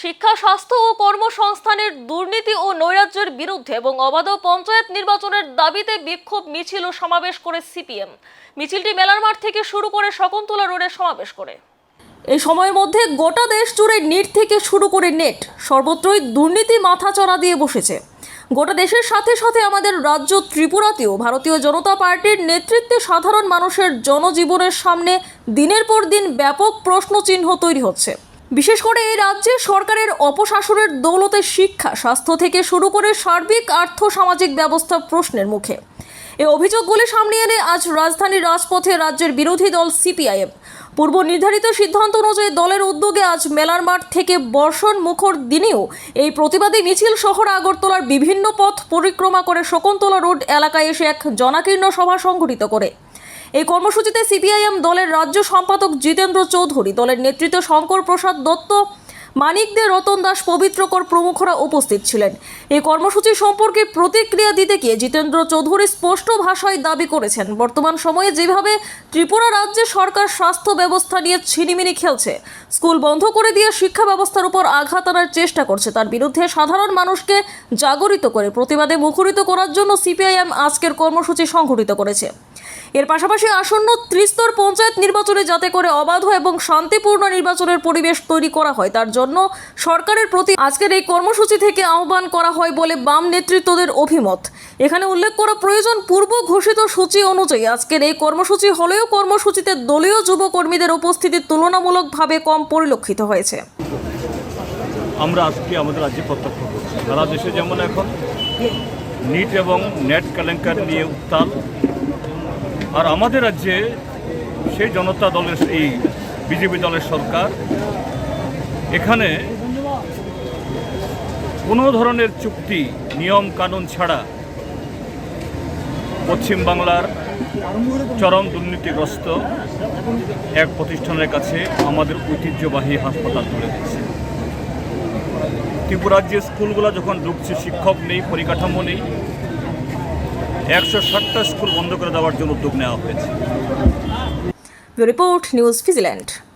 শিক্ষা, স্বাস্থ্য ও কর্মসংস্থানের দুর্নীতি ও নৈরাজ্যের বিরুদ্ধে এবং অবাধ পঞ্চায়েত নির্বাচনের দাবিতে বিক্ষোভ মিছিল ও সমাবেশ করে সিপিএম। মিছিলটি মেলার মাঠ থেকে শুরু করে শকুন্তলা রোডে সমাবেশ করে। এই সময়ের মধ্যে গোটা দেশ জুড়ে নিট থেকে শুরু করে নেট সর্বত্রই দুর্নীতি মাথাচড়া দিয়ে বসেছে। গোটা দেশের সাথে সাথে আমাদের রাজ্য ত্রিপুরাতেও ভারতীয় জনতা পার্টির নেতৃত্বে সাধারণ মানুষের জনজীবনের সামনে দিনের পর দিন ব্যাপক প্রশ্নচিহ্ন তৈরি হচ্ছে। বিশেষ করে এই রাজ্যে সরকারের অপশাসনের দৌলতে শিক্ষা, স্বাস্থ্য থেকে শুরু করে সার্বিক আর্থ সামাজিক ব্যবস্থা প্রশ্নের মুখে। এই অভিযোগগুলি সামনে এনে আজ রাজধানীর রাজপথে রাজ্যের বিরোধী দল সিপিআইএম। পূর্ব নির্ধারিত সিদ্ধান্ত অনুযায়ী দলের উদ্যোগে আজ মেলার মাঠ থেকে বর্ষণ মুখর দিনেও এই প্রতিবাদী মিছিল শহর আগরতলার বিভিন্ন পথ পরিক্রমা করে শকুন্তলা রোড এলাকায় এসে এক জনাকীর্ণ সভা সংঘটিত করে। এই কর্মসূচিতে সিপিআইএম দলের রাজ্য সম্পাদক জিতেন্দ্র চৌধুরী, দলের নেতৃত্ব শঙ্কর প্রসাদ দত্ত মানিক দে রতন দাস পবিত্রকর প্রমুখরা উপস্থিত ছিলেন। এই কর্মসূচি সম্পর্কে প্রতিক্রিয়া দিতে গিয়ে জিতেন্দ্র চৌধুরী স্পষ্ট ভাষায় দাবি করেছেন, বর্তমান সময়ে যেভাবে ত্রিপুরা রাজ্যে সরকার স্বাস্থ্য ব্যবস্থা নিয়ে ছিনিমিনি খেলছে, স্কুল বন্ধ করে দিয়ে শিক্ষা ব্যবস্থার উপর আঘাত আনার চেষ্টা করছে, তার বিরুদ্ধে সাধারণ মানুষকে জাগরিত করে, প্রতিবাদে মুখরিত করার জন্য সিপিআইএম আজকের কর্মসূচি সংঘটিত করেছে। এর পাশাপাশি আসন্ন ত্রিস্তর পঞ্চায়েত নির্বাচনে যাতে করে অবাধ এবং শান্তিপূর্ণ নির্বাচনের পরিবেশ তৈরি করা হয়, তার জন্য সরকারের প্রতি আজকের এই কর্মসূচি থেকে আহ্বান করা হয় বলে বাম নেতৃত্বদের অভিমত। এখানে উল্লেখ করা প্রয়োজন, পূর্ব ঘোষিত সূচি অনুযায়ী আজকের এই কর্মসূচি হলেও কর্মসূচিতে দলীয় যুব কর্মীদের উপস্থিতি তুলনামূলকভাবে কম পরিলক্ষিত হয়েছে। আমরা আজকে আমাদের রাজ্যে প্রত্যক্ষ করছি। সারা দেশে যেমন এখন, নিট এবং নেট কেলেঙ্কার নিয়ে উত্তাল। আর আমাদের রাজ্যে সেই জনতা দলের, এই বিজেপি দলের সরকার, এখানে কোনো ধরনের চুক্তি, নিয়ম কানুন ছাড়া পশ্চিমবাংলার চরম দুর্নীতিগ্রস্ত এক প্রতিষ্ঠানের কাছে আমাদের ঐতিহ্যবাহী হাসপাতাল তুলে দিচ্ছে ত্রিপুরার যে স্কুলগুলো যখন ঢুকছে শিক্ষক নেই, পরিকাঠামো নেই একশো ষাটটা স্কুল বন্ধ করে দেওয়ার জন্য উদ্যোগ নেওয়া হয়েছে। Report news ফিজিল্যান্ড